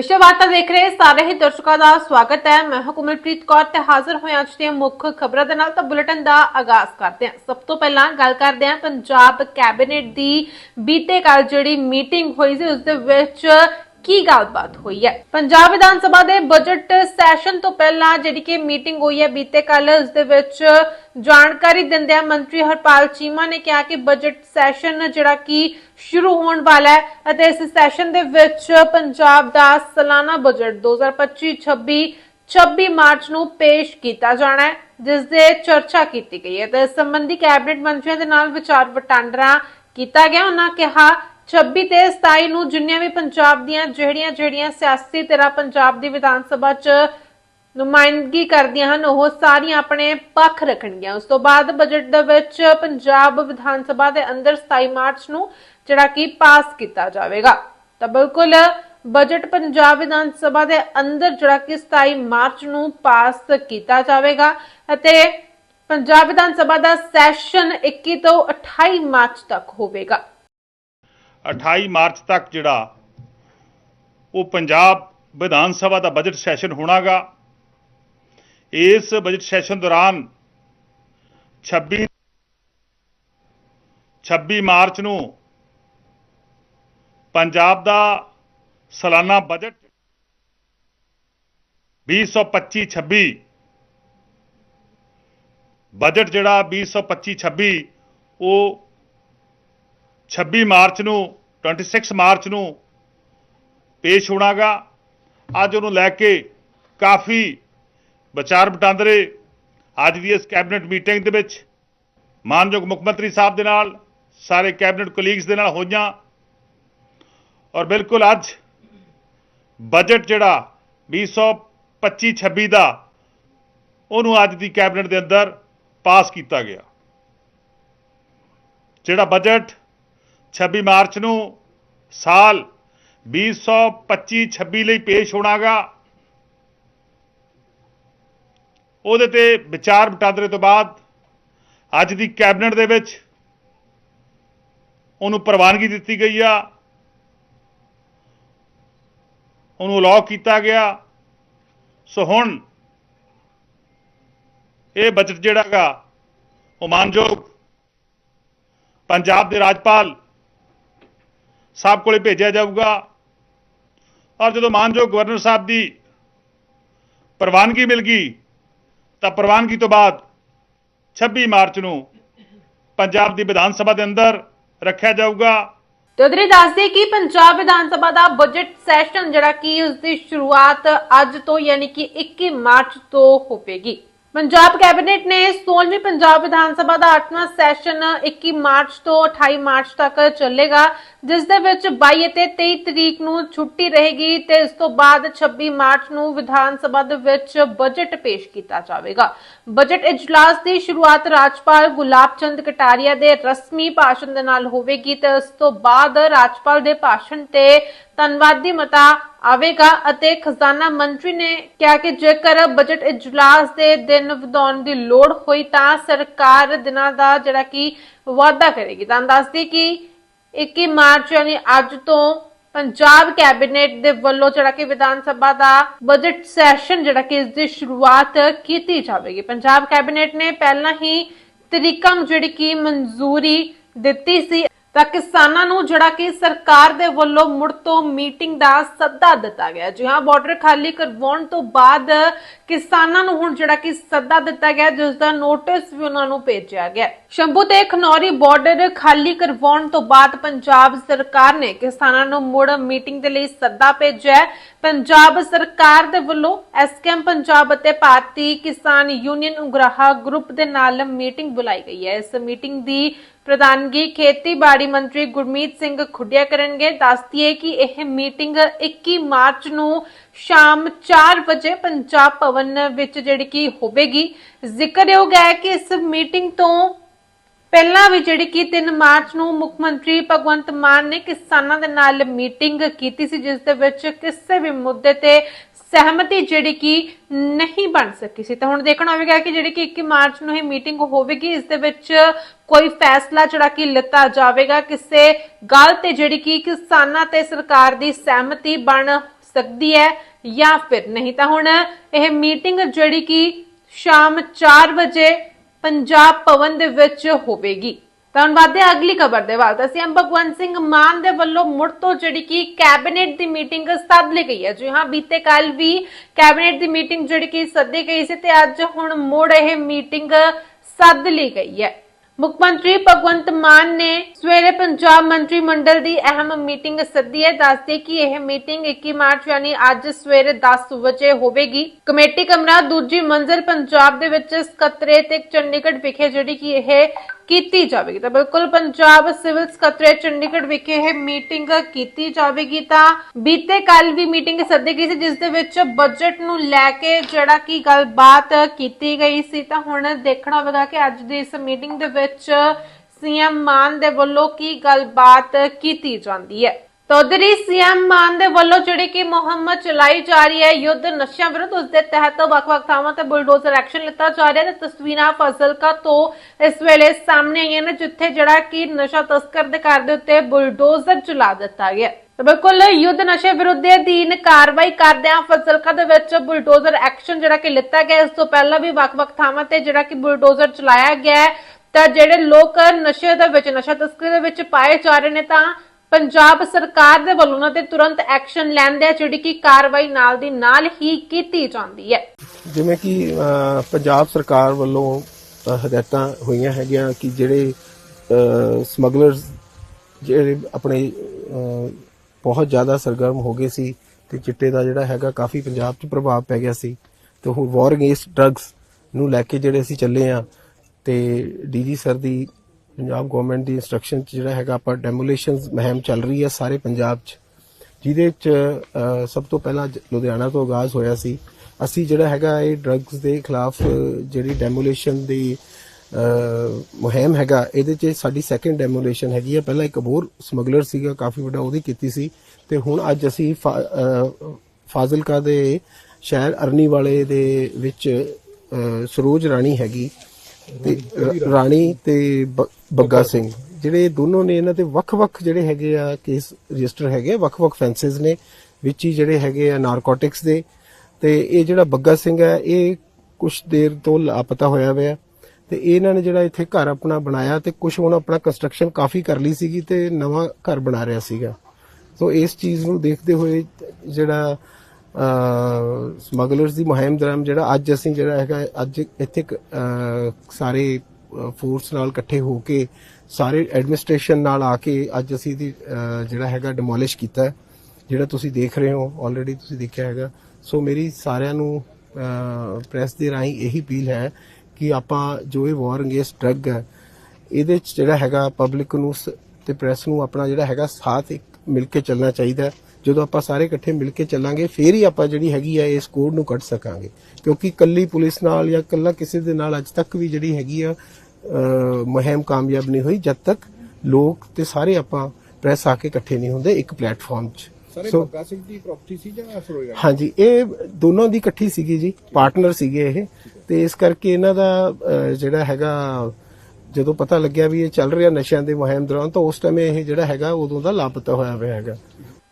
ਵਿਸ਼ਵ ਵਾਰਤਾ ਦੇਖ ਰਹੇ ਸਾਰੇ ਹੀ ਦਰਸ਼ਕਾਂ ਦਾ ਸਵਾਗਤ ਹੈ। ਮੈਂ ਹਾਂ ਕੌਰ ਤੇ ਹਾਜ਼ਰ ਹੋਇਆ ਅੱਜ ਦੀਆਂ ਮੁੱਖ ਖਬਰਾਂ ਦੇ ਨਾਲ ਤਾਂ ਬੁਲੇਟਿਨ ਦਾ ਆਗਾਜ਼ ਕਰਦੇ ਹਾਂ। ਸਭ ਤੋਂ ਪਹਿਲਾਂ ਗੱਲ ਕਰਦੇ ਹਾਂ ਪੰਜਾਬ ਕੈਬਨਿਟ ਦੀ ਬੀਤੇ ਕੱਲ ਜਿਹੜੀ ਮੀਟਿੰਗ ਹੋਈ ਸੀ, ਉਸ ਦੇ ਵਿੱਚ ਕੀ ਗੱਲਬਾਤ ਹੋਈ ਹੈ? ਪੰਜਾਬ ਵਿਧਾਨ ਸਭਾ ਦੇ ਬਜਟ ਸੈਸ਼ਨ ਤੋਂ ਪਹਿਲਾਂ ਜਿਹੜੀ ਕਿ ਮੀਟਿੰਗ ਹੋਈ ਹੈ ਬੀਤੇ ਕੱਲ ਉਸ ਦੇ ਵਿੱਚ ਜਾਣਕਾਰੀ ਦਿੰਦਿਆਂ ਮੰਤਰੀ ਹਰਪਾਲ ਚੀਮਾ ਨੇ ਕਿਹਾ ਕਿ ਬਜਟ ਸੈਸ਼ਨ ਜਿਹੜਾ ਕਿ ਸ਼ੁਰੂ ਹੋਣ ਵਾਲਾ ਹੈ ਅਤੇ ਇਸ ਸੈਸ਼ਨ ਦੇ ਵਿੱਚ ਪੰਜਾਬ ਦਾ ਸਾਲਾਨਾ ਬਜਟ 2025-26 26 ਮਾਰਚ ਨੂੰ ਪੇਸ਼ ਕੀਤਾ ਜਾਣਾ ਹੈ, ਜਿਸ ਦੇ ਚਰਚਾ ਕੀਤੀ ਗਈ ਹੈ। ਤੇ ਇਸ ਸੰਬੰਧੀ ਕੈਬਨਿਟ ਮੰਤਰੀਆਂ ਦੇ ਨਾਲ ਵਿਚਾਰ ਵਟਾਂਦਰਾ ਕੀਤਾ ਗਿਆ। ਉਹਨਾਂ ਕਿਹਾ 26 ਤੇ 27 ਨੂੰ ਜਿੰਨੀਆਂ ਵੀ ਪੰਜਾਬ ਦੀਆਂ ਜਿਹੜੀਆਂ ਜਿਹੜੀਆਂ ਸਿਆਸੀ ਧਿਰਾਂ ਪੰਜਾਬ ਦੀ ਵਿਧਾਨ ਸਭਾ 'ਚ ਨੁਮਾਇੰਦਗੀ ਕਰਦੀਆਂ ਹਨ, ਉਹ ਸਾਰੀਆਂ ਆਪਣੇ ਪੱਖ ਰੱਖਣਗੀਆਂ। ਉਸ ਤੋਂ ਬਾਅਦ ਬਜਟ ਦੇ ਵਿੱਚ ਪੰਜਾਬ ਵਿਧਾਨ ਸਭਾ ਦੇ ਅੰਦਰ 27 ਮਾਰਚ ਨੂੰ ਜਿਹੜਾ ਕਿ ਪਾਸ ਕੀਤਾ ਜਾਵੇਗਾ। ਤਾਂ ਬਿਲਕੁਲ ਬਜਟ ਪੰਜਾਬ ਵਿਧਾਨ ਸਭਾ ਦੇ ਅੰਦਰ ਜਿਹੜਾ ਕਿ 27 ਮਾਰਚ ਨੂੰ ਪਾਸ ਕੀਤਾ ਜਾਵੇਗਾ ਅਤੇ ਪੰਜਾਬ ਵਿਧਾਨ ਸਭਾ ਦਾ ਸੈਸ਼ਨ 21 ਤੋਂ 28 ਮਾਰਚ ਤੱਕ ਹੋਵੇਗਾ। 28 ਮਾਰਚ ਤੱਕ ਜਿਹੜਾ ਉਹ ਪੰਜਾਬ ਵਿਧਾਨ ਸਭਾ ਦਾ ਬਜਟ ਸੈਸ਼ਨ ਹੋਣਾਗਾ। ਇਸ ਬਜਟ ਸੈਸ਼ਨ ਦੌਰਾਨ 26 26 ਮਾਰਚ ਨੂੰ ਪੰਜਾਬ ਦਾ ਸਾਲਾਨਾ ਬਜਟ 2025-26 ਬਜਟ ਜਿਹੜਾ 2025-26 ਉਹ 26 ਮਾਰਚ ਨੂੰ 26 ਮਾਰਚ ਨੂੰ ਪੇਸ਼ ਹੋਣਾਗਾ। ਅੱਜ ਉਹਨੂੰ ਲੈ ਕੇ ਕਾਫੀ ਵਿਚਾਰ ਵਟਾਂਦਰੇ। ਅੱਜ ਦੀ ਇਸ ਕੈਬਨਿਟ ਮੀਟਿੰਗ ਦੇ ਵਿੱਚ ਮਾਨਯੋਗ ਮੁੱਖ ਮੰਤਰੀ ਸਾਹਿਬ ਦੇ ਨਾਲ, ਸਾਰੇ ਕੈਬਨਿਟ ਕੋਲੀਗਸ ਦੇ ਨਾਲ ਹੋਈਆਂ। ਔਰ ਬਿਲਕੁਲ ਅੱਜ ਬਜਟ ਜਿਹੜਾ 2025 26 ਦਾ ਉਹਨੂੰ ਅੱਜ ਦੀ ਕੈਬਨਿਟ ਦੇ ਅੰਦਰ ਪਾਸ ਕੀਤਾ ਗਿਆ। ਜਿਹੜਾ ਬਜਟ 26 ਮਾਰਚ ਨੂੰ ਸਾਲ 2025-26 ਲਈ ਪੇਸ਼ ਹੋਣਾਗਾ। ਉਹਦੇ ਤੇ ਵਿਚਾਰ ਵਟਾਂਦਰੇ ਤੋਂ ਬਾਅਦ ਅੱਜ ਦੀ ਕੈਬਨਿਟ ਦੇ ਵਿੱਚ ਉਹਨੂੰ ਪ੍ਰਵਾਨਗੀ ਦਿੱਤੀ ਗਈ ਆ। ਉਹਨੂੰ ਅਲਾਉ ਕੀਤਾ ਗਿਆ। ਸੋ ਹੁਣ ਇਹ ਬਜਟ ਜਿਹੜਾਗਾ ਉਹ ਮਾਨਯੋਗ ਪੰਜਾਬ ਦੇ ਰਾਜਪਾਲ ਸਾਹਿਬ ਕੋਲੇ ਭੇਜਿਆ ਜਾਊਗਾ। ਔਰ ਜਦੋਂ ਮਾਨਯੋਗ ਗਵਰਨਰ ਸਾਹਿਬ ਦੀ ਪ੍ਰਵਾਨਗੀ ਮਿਲ ਗਈ, ਤਾਂ ਪ੍ਰਵਾਨਗੀ ਤੋਂ ਬਾਅਦ 26 ਮਾਰਚ ਨੂੰ ਪੰਜਾਬ ਦੀ ਵਿਧਾਨ ਸਭਾ ਦੇ ਅੰਦਰ ਰੱਖਿਆ ਜਾਊਗਾ। ਤੇ ਉਧਰ ਦੱਸਦੇ ਕਿ ਪੰਜਾਬ ਵਿਧਾਨ ਸਭਾ ਦਾ ਬਜਟ ਸੈਸ਼ਨ ਜਿਹੜਾ ਕਿ ਉਸ ਦੀ ਸ਼ੁਰੂਆਤ ਅੱਜ ਤੋਂ ਯਾਨੀ ਕਿ 21 ਮਾਰਚ ਤੋਂ ਹੋਵੇਗੀ। ਪੰਜਾਬ ਕੈਬਨਿਟ ਨੇ 16ਵੀਂ ਪੰਜਾਬ ਵਿਧਾਨ ਸਭਾ ਦਾ 8ਵਾਂ ਸੈਸ਼ਨ 21 ਮਾਰਚ ਤੋਂ 28 ਮਾਰਚ ਤੱਕ ਚੱਲੇਗਾ, ਜਿਸ ਦੇ ਵਿੱਚ 22 ਅਤੇ 23 ਤਰੀਕ ਨੂੰ ਛੁੱਟੀ ਰਹੇਗੀ ਤੇ ਇਸ ਤੋਂ ਬਾਅਦ 26 ਮਾਰਚ ਨੂੰ ਵਿਧਾਨ ਸਭਾ ਦੇ ਵਿੱਚ ਬਜਟ ਪੇਸ਼ ਕੀਤਾ ਜਾਵੇਗਾ। ਬਜਟ ਇਜਲਾਸ ਦੀ ਸ਼ੁਰੂਆਤ ਰਾਜਪਾਲ ਗੁਲਾਬ ਚੰਦ ਕਟਾਰੀਆ ਦੇ ਰਸਮੀ ਭਾਸ਼ਣ ਦੇ ਨਾਲ ਹੋਵੇਗੀ ਤੇ ਇਸ ਤੋਂ ਬਾਅਦ ਰਾਜਪਾਲ ਦੇ ਭਾਸ਼ਣ ਤੇ ਧੰਨਵਾਦੀ ਮਤਾ ਆਵੇਗਾ ਅਤੇ ਖਜ਼ਾਨਾ ਮੰਤਰੀ ਨੇ ਕਿਹਾ ਕਿ ਜੇਕਰ ਬਜਟ ਇਜਲਾਸ ਦੇ ਦਿਨ ਵਧਾਉਣ ਦੀ ਲੋੜ ਹੋਈ ਤਾਂ ਸਰਕਾਰ ਦਿਨਾਂ ਦਾ ਜਿਹੜਾ ਕਿ ਵਾਅਦਾ ਕਰੇਗੀ। ਤਾਂ ਦੱਸਦੀ ਕਿ 21 ਮਾਰਚ ਯਾਨੀ ਅੱਜ ਤੋਂ ਪੰਜਾਬ ਕੈਬਨਿਟ ਦੇ ਵੱਲੋਂ ਜਿਹੜਾ ਕਿ ਵਿਧਾਨ ਸਭਾ ਦਾ ਬਜਟ ਸੈਸ਼ਨ ਜਿਹੜਾ ਕਿ ਇਸ ਦੀ ਸ਼ੁਰੂਆਤ ਕੀਤੀ ਜਾਵੇਗੀ। ਪੰਜਾਬ ਕੈਬਨਿਟ ਨੇ ਪਹਿਲਾਂ ਹੀ ਤਰੀਕਾਂ ਨੂੰ ਜਿਹੜੀ ਕਿ ਮਨਜ਼ੂਰੀ ਦਿੱਤੀ ਸੀ ਤਾਂ ਕਿਸਾਨਾਂ ਨੂੰ ਜਿਹੜਾ ਕਿ ਸਰਕਾਰ ਦੇ ਵੱਲੋਂ ਮੁੜ ਤੋਂ ਮੀਟਿੰਗ ਦਾ ਸੱਦਾ ਦਿੱਤਾ ਗਿਆ। ਜੀ ਹਾਂ, ਬਾਰਡਰ ਖਾਲੀ ਕਰਵਾਉਣ ਤੋਂ ਬਾਅਦ ਕਿਸਾਨਾਂ ਨੂੰ ਹੁਣ ਜਿਹੜਾ ਕਿ ਸੱਦਾ ਦਿੱਤਾ ਗਿਆ, ਜਿਸ ਦਾ ਨੋਟਿਸ ਵੀ ਉਹਨਾਂ ਨੂੰ ਭੇਜਿਆ ਗਿਆ। ਸ਼ੰਭੂ ਤੇ ਖਨੌਰੀ ਬਾਰਡਰ ਖਾਲੀ ਕਰਵਾਉਣ ਤੋਂ ਬਾਅਦ ਪੰਜਾਬ ਸਰਕਾਰ ਨੇ ਕਿਸਾਨਾਂ ਨੂੰ ਮੁੜ ਮੀਟਿੰਗ ਦੇ ਲਈ ਸੱਦਾ ਭੇਜਿਆ ਪੰਜਾਬ ਸਰਕਾਰ ਦੇ ਵੱਲੋਂ ਐਸਕੇਐਮ ਪੰਜਾਬ ਅਤੇ ਭਾਰਤੀ ਕਿਸਾਨ ਯੂਨੀਅਨ ਉਗਰਾਹਾ ਗਰੁੱਪ ਦੇ ਨਾਲ ਮੀਟਿੰਗ ਬੁਲਾਈ ਗਈ ਹੈ। ਇਸ ਮੀਟਿੰਗ ਦੀ ਪ੍ਰਧਾਨਗੀ ਖੇਤੀਬਾੜੀ ਮੰਤਰੀ ਗੁਰਮੀਤ ਸਿੰਘ ਖੁੱਡਿਆ ਕਰਨਗੇ। ਦੱਸਦੀ ਕਿ ਇਹ ਮੀਟਿੰਗ 21 ਮਾਰਚ ਨੂੰ ਸ਼ਾਮ 4 ਵਜੇ ਪੰਜਾਬ ਭਵਨ ਵਿੱਚ ਜਿਹੜੀ ਕਿ ਹੋਵੇਗੀ। ਜ਼ਿਕਰਯੋਗ ਹੈ ਕਿ ਇਸ ਮੀਟਿੰਗ ਤੋਂ ਪਹਿਲਾਂ ਵੀ ਜਿਹੜੀ ਕਿ 3 ਮਾਰਚ ਨੂੰ ਮੁੱਖ ਮੰਤਰੀ ਭਗਵੰਤ ਮਾਨ ਨੇ ਕਿਸਾਨਾਂ ਦੇ ਨਾਲ ਮੀਟਿੰਗ ਕੀਤੀ ਸੀ, ਜਿਸ ਦੇ ਵਿੱਚ ਕਿਸੇ ਵੀ ਮੁੱਦੇ ਤੇ ਸਹਿਮਤੀ ਜਿਹੜੀ ਕਿ ਨਹੀਂ ਬਣ ਸਕੀ ਸੀ। ਤਾਂ ਹੁਣ ਦੇਖਣਾ ਹੋਵੇਗਾ ਕਿ ਜਿਹੜੀ ਕਿ 21 ਮਾਰਚ ਨੂੰ ਇਹ ਮੀਟਿੰਗ ਹੋਵੇਗੀ, ਇਸ ਦੇ ਵਿੱਚ ਕੋਈ ਫੈਸਲਾ ਜਿਹੜਾ ਕਿ ਲਿੱਤਾ ਜਾਵੇਗਾ, ਕਿਸੇ ਗੱਲ ਤੇ ਜਿਹੜੀ ਕਿ ਕਿਸਾਨਾਂ ਤੇ ਸਰਕਾਰ ਦੀ ਸਹਿਮਤੀ ਬਣ ਸਕਦੀ ਹੈ ਜਾਂ ਫਿਰ ਨਹੀਂ। ਤਾਂ ਹੁਣ ਇਹ ਮੀਟਿੰਗ ਜਿਹੜੀ ਕਿ ਸ਼ਾਮ 4 ਵਜੇ ਪੰਜਾਬ ਭਵਨ ਦੇ ਵਿੱਚ ਹੋਵੇਗੀ। ਤਾਂ ਹੁਣ ਹਾਂ ਅਗਲੀ ਖਬਰ ਦੇ ਵੱਲ। ਤਾਂ ਸੀਐਮ ਭਗਵੰਤ ਸਿੰਘ ਮਾਨ ਦੇ ਵੱਲੋਂ ਮੁੜ ਤੋਂ ਜਿਹੜੀ ਕਿ ਕੈਬਨਿਟ ਦੀ ਮੀਟਿੰਗ ਸੱਦ ਲਈ ਗਈ ਹੈ। ਜੀ ਹਾਂ, ਬੀਤੇ ਕੱਲ ਵੀ ਕੈਬਨਿਟ ਦੀ ਮੀਟਿੰਗ ਜਿਹੜੀ ਕਿ ਸੱਦੀ ਗਈ ਸੀ ਤੇ ਅੱਜ ਹੁਣ ਮੁੜ ਇਹ ਮੀਟਿੰਗ ਸੱਦ ਲਈ ਗਈ ਹੈ। ਮੁੱਖ ਮੰਤਰੀ ਭਗਵੰਤ ਮਾਨ ਨੇ ਸਵੇਰੇ ਪੰਜਾਬ ਮੰਤਰੀ ਮੰਡਲ ਦੀ ਅਹਿਮ ਮੀਟਿੰਗ ਸੱਦੀ ਹੈ। ਦੱਸਦੇ ਕਿ ਇਹ ਮੀਟਿੰਗ 21 ਮਾਰਚ ਯਾਨੀ ਅੱਜ ਸਵੇਰੇ 10 ਵਜੇ ਹੋਵੇਗੀ। ਕਮੇਟੀ ਕਮਰਾ ਦੂਜੀ ਮੰਜ਼ਿਲ ਪੰਜਾਬ ਦੇ ਵਿੱਚ ਸਕੱਤਰੇ ਤੇ ਚੰਡੀਗੜ੍ਹ ਵਿਖੇ ਜਿਹੜੀ ਕਿ ਇਹ ਕੀਤੀ ਜਾਵੇਗੀ ਤਾਂ ਬਿਲਕੁਲ ਪੰਜਾਬ ਸਿਵਲ ਸਕੱਤਰੇ ਚੰਡੀਗੜ੍ਹ ਵਿਖੇ ਇਹ ਮੀਟਿੰਗ ਕੀਤੀ ਜਾਵੇਗੀ ਤਾਂ ਬੀਤੇ ਕੱਲ ਵੀ ਮੀਟਿੰਗ ਸੱਦੀ ਗਈ ਸੀ, ਜਿਸ ਦੇ ਵਿੱਚ ਬਜਟ ਨੂੰ ਲੈ ਕੇ ਜਿਹੜਾ ਕਿ ਗੱਲਬਾਤ ਕੀਤੀ ਗਈ ਸੀ। ਤਾਂ ਹੁਣ ਦੇਖਣਾ ਹੋਵੇਗਾ ਕਿ ਅੱਜ ਦੀ ਇਸ ਮੀਟਿੰਗ ਦੇ ਵਿੱਚ ਸੀਐਮ ਮਾਨ ਦੇ ਵੱਲੋਂ ਕੀ ਗੱਲਬਾਤ ਕੀਤੀ ਜਾਂਦੀ ਹੈ। ਤਾਂ ਉਧਰ ਹੀ ਸੀਐਮ ਮਾਨ ਦੇ ਵੱਲੋਂ ਜਿਹੜੀ ਕਿ ਮੁਹਿੰਮ ਚਲਾਈ ਜਾ ਰਹੀ ਹੈ, ਯੁੱਧ ਨਸ਼ਿਆਂ ਵਿਰੁੱਧ ਉਸ ਦੇ ਤਹਿਤ ਵੱਖ-ਵੱਖ ਥਾਵਾਂ ਤੇ ਬੁਲਡੋਜ਼ਰ ਐਕਸ਼ਨ ਲਿੱਤਾ ਜਾ ਰਿਹਾ ਹੈ ਤੇ ਤਸਵੀਰਾਂ ਫਜ਼ਲਕਾ ਤੋਂ ਇਸ ਵੇਲੇ ਸਾਹਮਣੇ ਆਈਆਂ ਨੇ, ਜਿੱਥੇ ਜਿਹੜਾ ਕਿ ਨਸ਼ਾ ਤਸਕਰ ਦੇ ਘਰ ਦੇ ਉੱਤੇ ਬੁਲਡੋਜ਼ਰ ਚਲਾ ਦਿੱਤਾ ਗਿਆ ਤਾਂ ਬਿਲਕੁਲ ਯੁੱਧ ਨਸ਼ੇ ਵਿਰੁੱਧ ਦੇ ਅਧੀਨ ਕਾਰਵਾਈ ਕਰਦਿਆਂ ਫਜ਼ਲਕਾ ਦੇ ਵਿੱਚ ਬੁਲਡੋਜ਼ਰ ਐਕਸ਼ਨ ਜਿਹੜਾ ਕਿ ਲਿੱਤਾ ਗਿਆ ਇਸ ਤੋਂ ਪਹਿਲਾਂ ਵੀ ਵੱਖ-ਵੱਖ ਥਾਵਾਂ ਤੇ ਜਿਹੜਾ ਕਿ ਬੁਲਡੋਜ਼ਰ ਚਲਾਇਆ ਗਿਆ ਤਾਂ ਜਿਹੜੇ ਲੋਕ ਨਸ਼ੇ ਦੇ ਵਿੱਚ, ਨਸ਼ਾ ਤਸਕਰੀ ਦੇ ਵਿੱਚ ਪਾਏ ਜਾ ਰਹੇ ਨੇ ਤਾਂ ਪੰਜਾਬ ਸਰਕਾਰ ਦੇ ਵੱਲੋਂ ਉਹਨਾਂ ਤੇ ਤੁਰੰਤ ਐਕਸ਼ਨ ਲੈਂਦੇ ਆ, ਜਿਹੜੀ ਕਿ ਕਾਰਵਾਈ ਨਾਲ ਦੀ ਨਾਲ ਹੀ ਕੀਤੀ ਜਾਂਦੀ ਹੈ। ਜਿਵੇਂ ਕਿ ਪੰਜਾਬ ਸਰਕਾਰ ਵੱਲੋਂ ਹਦਾਇਤਾਂ ਹੋਈਆਂ ਹੈਗੀਆਂ ਕਿ ਜਿਹੜੇ ਸਮਗਲਰਸ ਜਿਹੜੇ ਆਪਣੇ ਬਹੁਤ ਜ਼ਿਆਦਾ ਸਰਗਰਮ ਹੋ ਗਏ ਸੀ ਤੇ ਚਿੱਟੇ ਦਾ ਜਿਹੜਾ ਹੈਗਾ ਕਾਫੀ ਪੰਜਾਬ 'ਚ ਪ੍ਰਭਾਵ ਪੈ ਗਿਆ ਸੀ। ਤੇ ਹੁਣ ਵਾਰ ਅਗੇਂਸਟ ਡਰੱਗਸ ਨੂੰ ਲੈ ਕੇ ਜਿਹੜੇ ਅਸੀਂ ਚੱਲੇ ਆ ਤੇ ਡੀਜੀ ਸਰ ਦੀ ਪੰਜਾਬ ਗਵਰਨਮੈਂਟ ਦੀ ਇਨਸਟਰਕਸ਼ਨ 'ਚ ਜਿਹੜਾ ਹੈਗਾ ਆਪਾਂ ਡੈਮੋਲੇਸ਼ਨਸ ਮਹਿਮ ਚੱਲ ਰਹੀ ਹੈ ਸਾਰੇ ਪੰਜਾਬ 'ਚ, ਜਿਹਦੇ 'ਚ ਸਭ ਤੋਂ ਪਹਿਲਾਂ ਲੁਧਿਆਣਾ ਤੋਂ ਆਗਾਜ਼ ਹੋਇਆ ਸੀ। ਅਸੀਂ ਜਿਹੜਾ ਹੈਗਾ ਇਹ ਡਰੱਗਸ ਦੇ ਖਿਲਾਫ, ਜਿਹੜੀ ਡੈਮੋਲੇਸ਼ਨ ਦੀ ਮੁਹਿੰਮ ਹੈਗਾ, ਇਹਦੇ 'ਚ ਸਾਡੀ ਸੈਕੰਡ ਡੈਮੋਲੇਸ਼ਨ ਹੈਗੀ ਆ ਪਹਿਲਾਂ ਇੱਕ ਹੋਰ ਸਮਗਲਰ ਸੀਗਾ, ਕਾਫੀ ਵੱਡਾ, ਉਹਦੀ ਕੀਤੀ ਸੀ। ਤੇ ਹੁਣ ਅੱਜ ਅਸੀਂ ਫਾ- ਫਾਜ਼ਿਲਕਾ ਦੇ ਸ਼ਹਿਰ ਅਰਨੀ ਵਾਲੇ ਦੇ ਵਿੱਚ ਸਰੋਜ ਰਾਣੀ ਹੈਗੀ। ਤੇ ਰਾਣੀ ਤੇ ਬ- ਬੱਗਾ ਸਿੰਘ। ਜਿਹੜੇ ਦੋਨੋਂ ਨੇ ਇਹਨਾਂ ਤੇ ਵੱਖ-ਵੱਖ ਜਿਹੜੇ ਹੈਗੇ ਆ ਕੇਸ ਰਜਿਸਟਰ ਹੈਗੇ ਆ, ਵੱਖ-ਵੱਖ ਫੈਂਸਸ ਨੇ ਵਿੱਚ ਹੀ ਜਿਹੜੇ ਹੈਗੇ ਆ ਨਾਰਕੋਟਿਕਸ ਦੇ। ਤੇ ਇਹ ਜਿਹੜਾ ਬੱਗਾ ਸਿੰਘ ਹੈ ਇਹ ਕੁਝ ਦੇਰ ਤੋਂ ਲਾਪਤਾ ਹੋਇਆ ਹੋਇਆ ਤੇ ਇਹਨਾਂ ਨੇ ਜਿਹੜਾ ਇੱਥੇ ਘਰ ਆਪਣਾ ਬਣਾਇਆ ਤੇ ਕੁਝ ਹੁਣ ਆਪਣਾ ਕੰਸਟਰਕਸ਼ਨ ਕਾਫੀ ਕਰ ਲਈ ਸੀਗੀ ਤੇ ਨਵਾਂ ਘਰ ਬਣਾ ਰਿਹਾ ਸੀਗਾ। ਸੋ ਇਸ ਚੀਜ਼ ਨੂੰ ਦੇਖਦੇ ਹੋਏ ਜਿਹੜਾ ਸਮਗਲਰਸ ਦੀ ਮੁਹਿੰਮ ਦੌਰਾਨ ਜਿਹੜਾ ਅੱਜ ਅਸੀਂ ਜਿਹੜਾ ਹੈਗਾ, ਅੱਜ ਇੱਥੇ ਸਾਰੇ ਫੋਰਸ ਨਾਲ ਇਕੱਠੇ ਹੋ ਕੇ ਸਾਰੇ ਐਡਮਿਨਿਸਟ੍ਰੇਸ਼ਨ ਨਾਲ ਆ ਕੇ ਅੱਜ ਅਸੀਂ ਦੀ ਜਿਹੜਾ ਹੈਗਾ ਡਿਮੋਲਿਸ਼ ਕੀਤਾ ਹੈ, ਜਿਹੜਾ ਤੁਸੀਂ ਦੇਖ ਰਹੇ ਹੋ ਆਲਰੇਡੀ ਤੁਸੀਂ ਦੇਖਿਆ ਹੈਗਾ ਸੋ ਮੇਰੀ ਸਾਰਿਆਂ ਨੂੰ ਪ੍ਰੈਸ ਦੇ ਰਾਹੀਂ ਇਹੀ ਅਪੀਲ ਹੈ ਕਿ ਆਪਾਂ ਜੋ ਇਹ ਵਾਰ ਅਗੇਂਸਟ ਡਰੱਗ ਹੈ, ਇਹਦੇ ਚ ਜਿਹੜਾ ਹੈਗਾ ਪਬਲਿਕ ਨੂੰ ਸ- ਤੇ ਪ੍ਰੈਸ ਨੂੰ ਆਪਣਾ ਜਿਹੜਾ ਹੈਗਾ ਸਾਥ ਇੱਕ ਮਿਲ ਕੇ ਚੱਲਣਾ ਚਾਹੀਦਾ ਹੈ। ਜਦੋਂ ਆਪਾਂ ਸਾਰੇ ਇਕੱਠੇ ਮਿਲ ਕੇ ਚੱਲਾਂਗੇ ਫੇਰ ਹੀ ਆਪਾਂ ਜਿਹੜੀ ਹੈਗੀ ਆ ਇਸ ਕੋਡ ਨੂੰ ਕੱਢ ਸਕਾਂਗੇ। ਕਿਉਂਕਿ ਕੱਲੀ ਪੁਲਿਸ ਨਾਲ ਜਾਂ ਕੱਲਾ ਕਿਸੇ ਦੇ ਨਾਲ ਅੱਜ ਤੱਕ ਵੀ ਜਿਹੜੀ ਹੈਗੀ ਆ ਮੁਹਿੰਮ ਕਾਮਯਾਬ ਨਹੀਂ ਹੋਈ ਜਦ ਤੱਕ ਲੋਕ ਤੇ ਸਾਰੇ ਆਪਾਂ ਪ੍ਰੈਸ ਆ ਕੇ ਇਕੱਠੇ ਨਹੀਂ ਹੁੰਦੇ ਇੱਕ ਪਲੇਟਫਾਰਮ 'ਚ। ਸਾਰੇ ਸੋ ਬੱਗਾ ਸਿੰਘ ਦੀ ਪ੍ਰਾਪਰਟੀ ਸੀ ਜਾਂ ਸਰੋਇਆ ਹਾਂਜੀ ਇਹ ਦੋਨੋਂ ਦੀ ਇਕੱਠੀ ਸੀਗੀ ਜੀ ਪਾਰਟਨਰ ਸੀਗੇ ਇਹ। ਤੇ ਇਸ ਕਰਕੇ ਇਹਨਾਂ ਦਾ ਜਿਹੜਾ ਹੈਗਾ ਜਦੋਂ ਪਤਾ ਲੱਗਿਆ ਵੀ ਇਹ ਚੱਲ ਰਿਹਾ ਨਸ਼ਿਆਂ ਦੇ ਮੁਹਿੰਮ ਦੌਰਾਨ ਤਾਂ ਉਸ ਟਾਈਮ ਇਹ ਜਿਹੜਾ ਹੈਗਾ ਉਦੋਂ ਦਾ ਲਾਪਤਾ ਹੋਇਆ ਹੋਇਆ ਹੈਗਾ।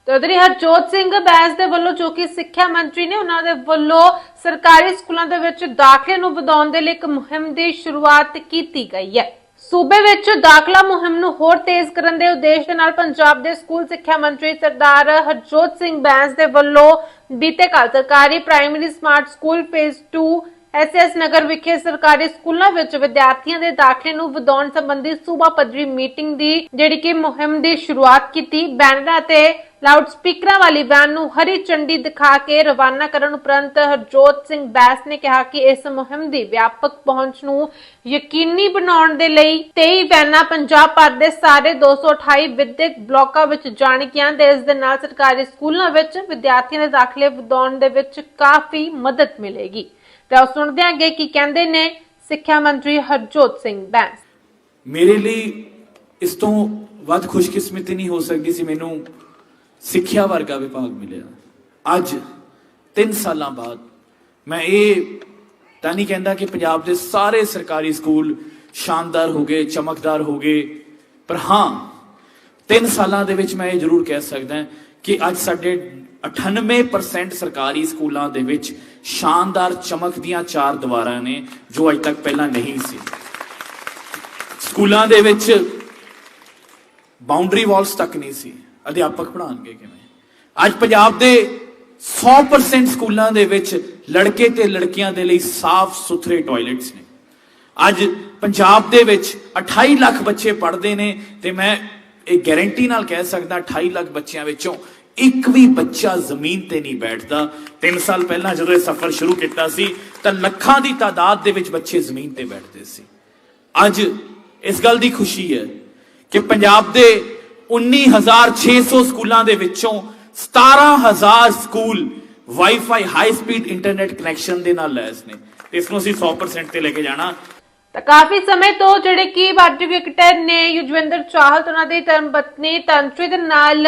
ਤਦਰੀ ਹਰਜੋਤ ਸਿੰਘ ਬੈਂਸ ਦੇ ਵੱਲੋਂ ਜੋ ਕਿ ਸਿੱਖਿਆ ਮੰਤਰੀ ਨੇ, ਉਹਨਾਂ ਦੇ ਵੱਲੋਂ ਸਰਕਾਰੀ ਸਕੂਲਾਂ ਦੇ ਵਿੱਚ ਦਾਖਲੇ ਨੂੰ ਵਧਾਉਣ ਦੇ ਲਈ ਇੱਕ ਮੁਹਿੰਮ ਦੀ ਸ਼ੁਰੂਆਤ ਕੀਤੀ ਗਈ ਹੈ। ਸੂਬੇ ਵਿੱਚ ਦਾਖਲਾ ਮੁਹਿੰਮ ਨੂੰ ਹੋਰ ਤੇਜ਼ ਕਰਨ ਦੇ ਉਦੇਸ਼ ਦੇ ਨਾਲ ਪੰਜਾਬ ਦੇ ਸਕੂਲ ਸਿੱਖਿਆ ਮੰਤਰੀ ਸਰਦਾਰ ਹਰਜੋਤ ਸਿੰਘ ਬੈਂਸ ਦੇ ਵੱਲੋਂ ਬੀਤੇ ਕੱਲ ਸਰਕਾਰੀ primary smart school phase 2 SS Nagar ਵਿਖੇ ਸਰਕਾਰੀ ਸਕੂਲਾਂ ਵਿੱਚ ਵਿਦਿਆਰਥੀਆਂ ਦੇ ਦਾਖਲੇ ਨੂੰ ਵਧਾਉਣ ਸੰਬੰਧੀ ਸੂਬਾ ਪੱਧਰੀ ਮੀਟਿੰਗ ਦੀ ਜਿਹੜੀ ਕਿ ਮੁਹਿੰਮ ਦੀ ਸ਼ੁਰੂਆਤ ਕੀਤੀ। ਬੈਨਰਾਂ ਤੇ ਲਾਊਡ ਸਪੀਕਰਾਂ ਵਾਲੀ ਵੈਨ ਨੂੰ ਹਰੀ ਝੰਡੀ ਦਿਖਾ ਕੇ ਰਵਾਨਾ ਕਰਨ ਉਪਰੰਤ ਹਰਜੋਤ ਸਿੰਘ ਬੈਸ ਨੇ ਕਿਹਾ ਕਿ ਇਸ ਮੁਹਿੰਮ ਦੀ ਵਿਆਪਕ ਪਹੁੰਚ ਨੂੰ ਯਕੀਨੀ ਬਣਾਉਣ ਦੇ ਲਈ 23 ਵੈਨਾਂ ਪੰਜਾਬ ਭਰ ਦੇ ਸਾਰੇ 228 ਵਿਦਿਅਕ ਬਲਾਕਾਂ ਵਿੱਚ ਜਾਣਗੀਆਂ ਤੇ ਇਸ ਦੇ ਨਾਲ ਸਰਕਾਰੀ ਸਕੂਲਾਂ ਵਿੱਚ ਵਿਦਿਆਰਥੀਆਂ ਦੇ ਦਾਖਲੇ ਵਧਾਉਣ ਦੇ ਵਿੱਚ ਕਾਫੀ ਮਦਦ ਮਿਲੇਗੀ। ਤੇ ਸੁਣਦੇ ਹਾਂ ਕੀ ਕਹਿੰਦੇ ਨੇ ਸਿੱਖਿਆ ਮੰਤਰੀ ਹਰਜੋਤ ਸਿੰਘ ਬੈਂਸ। ਮੇਰੇ ਲਈ ਇਸ ਤੋਂ ਵੱਧ ਖੁਸ਼ਕਿਸਮਤੀ ਨਹੀਂ ਹੋ ਸਕਦੀ ਸੀ। ਮੈਨੂੰ ਸਿੱਖਿਆ ਵਰਗਾ ਵਿਭਾਗ ਮਿਲਿਆ। ਅੱਜ 3 ਸਾਲਾਂ ਬਾਅਦ ਮੈਂ ਇਹ ਤਾਂ ਨਹੀਂ ਕਹਿੰਦਾ ਕਿ ਪੰਜਾਬ ਦੇ ਸਾਰੇ ਸਰਕਾਰੀ ਸਕੂਲ ਸ਼ਾਨਦਾਰ ਹੋ ਗਏ, ਚਮਕਦਾਰ ਹੋ ਗਏ, ਪਰ ਹਾਂ 3 ਸਾਲਾਂ ਦੇ ਵਿੱਚ ਮੈਂ ਇਹ ਜ਼ਰੂਰ ਕਹਿ ਸਕਦਾ ਕਿ ਅੱਜ ਸਾਡੇ 98% ਸਰਕਾਰੀ ਸਕੂਲਾਂ ਦੇ ਵਿੱਚ ਸ਼ਾਨਦਾਰ ਚਮਕਦੀਆਂ ਚਾਰ ਦੀਵਾਰਾਂ ਨੇ ਜੋ ਅੱਜ ਤੱਕ ਪਹਿਲਾਂ ਨਹੀਂ ਸੀ। ਸਕੂਲਾਂ ਦੇ ਵਿੱਚ ਬਾਉਂਡਰੀ ਵਾਲਸ ਤੱਕ ਨਹੀਂ ਸੀ। ਅਧਿਆਪਕ ਪੜ੍ਹਾਉਣਗੇ ਕਿਵੇਂ? ਅੱਜ ਪੰਜਾਬ ਦੇ 100% ਸਕੂਲਾਂ ਦੇ ਵਿੱਚ ਲੜਕੇ ਤੇ ਲੜਕੀਆਂ ਦੇ ਲਈ ਸਾਫ਼ ਸੁਥਰੇ ਟਾਇਲਟਸ ਨੇ। ਅੱਜ ਪੰਜਾਬ ਦੇ ਵਿੱਚ 28 ਲੱਖ ਬੱਚੇ ਪੜ੍ਹਦੇ ਨੇ ਤੇ ਮੈਂ ਇਹ ਗਾਰੰਟੀ ਨਾਲ ਕਹਿ ਸਕਦਾ 28 ਲੱਖ ਬੱਚਿਆਂ ਵਿੱਚੋਂ ਇੱਕ ਵੀ ਬੱਚਾ ਜ਼ਮੀਨ ਤੇ ਨਹੀਂ ਬੈਠਦਾ। 3 ਸਾਲ ਪਹਿਲਾਂ ਜਦੋਂ ਇਹ ਸਫ਼ਰ ਸ਼ੁਰੂ ਕੀਤਾ ਸੀ, ਤਾਂ ਲੱਖਾਂ ਦੀ ਤਾਦਾਦ ਦੇ ਵਿੱਚ ਬੱਚੇ ਜ਼ਮੀਨ ਤੇ ਬੈਠਦੇ ਸੀ। ਅੱਜ ਇਸ ਗੱਲ ਦੀ ਖੁਸ਼ੀ ਹੈ ਕਿ ਪੰਜਾਬ ਦੇ 19600 ਸਕੂਲਾਂ ਦੇ ਵਿੱਚੋਂ 17000 school wifi high speed internet connection ਦੇ ਨਾਲ ਲੈਸ ਨੇ। ਤੇ ਇਸ ਨੂੰ ਅਸੀਂ 100% ਤੇ ਲੈ ਕੇ ਜਾਣਾ। ਤਾਂ ਕਾਫੀ ਸਮੇਂ ਤੋਂ ਜਿਹੜੇ ਕੀ ਭਾਰਤੀ ਕ੍ਰਿਕਟਰ ਨੇ, ਯੁਜਵਿੰਦਰ ਚਾਹਲ ਤੇ ਉਹਨਾਂ ਦੀ ਧਰਮ ਪਤਨੀ ਤਨਸ਼ਰੀ ਦੇ ਨਾਲ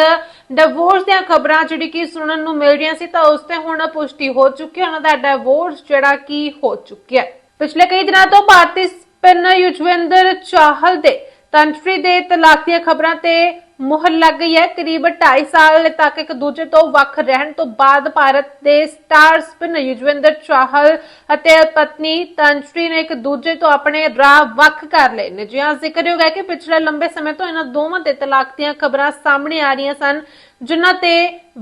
ਡਿਵੋਰਸ ਦੀਆਂ ਖਬਰਾਂ ਜਿਹੜੀ ਕਿ ਸੁਣਨ ਨੂੰ ਮਿਲ ਰਹੀਆਂ ਸੀ, ਤਾਂ ਉਸ ਤੇ ਹੁਣ ਪੁਸ਼ਟੀ ਹੋ ਚੁੱਕੀ ਹੈ। ਉਹਨਾਂ ਦਾ ਡਿਵੋਰਸ ਜਿਹੜਾ ਕਿ ਹੋ ਚੁੱਕਿਆ ਹੈ। ਪਿਛਲੇ ਕਈ ਦਿਨਾਂ ਤੋਂ ਭਾਰਤੀ ਸਪਿਨਰ ਯੁਜਵਿੰਦਰ ਚਾਹਲ ਦੇ ਤਨਸ਼ਰੀ ਦੇ ਤਲਾਕ ਦੀਆਂ ਖਬਰਾਂ ਤੇ ਮੁਹਰ ਲੱਗ ਗਈ ਹੈ। ਕਰੀਬ 2.5 ਸਾਲ ਤੱਕ ਇੱਕ ਦੂਜੇ ਤੋਂ ਵੱਖ ਰਹਿਣ ਤੋਂ ਬਾਅਦ ਭਾਰਤ ਦੇ ਸਟਾਰ ਸਪਿਨਰ ਯੁਜਵਿੰਦਰ ਚਾਹਲ ਅਤੇ ਪਤਨੀ ਤਨਸ਼ਰੀ ਨੇ ਇੱਕ ਦੂਜੇ ਤੋਂ ਆਪਣੇ ਰਾਹ ਵੱਖ ਕਰ ਲਏ। ਨੇ ਜਿਹਾਂ ਜ਼ਿਕਰਯੋਗ ਹੈ ਕਿ ਪਿਛਲੇ ਲੰਬੇ ਸਮੇਂ ਤੋਂ ਇਹਨਾਂ ਦੋਵਾਂ ਦੇ ਤਲਾਕ ਦੀਆਂ ਖਬਰਾਂ ਸਾਹਮਣੇ ਆ ਰਹੀਆਂ ਸਨ, ਜਿਨ੍ਹਾਂ ਤੇ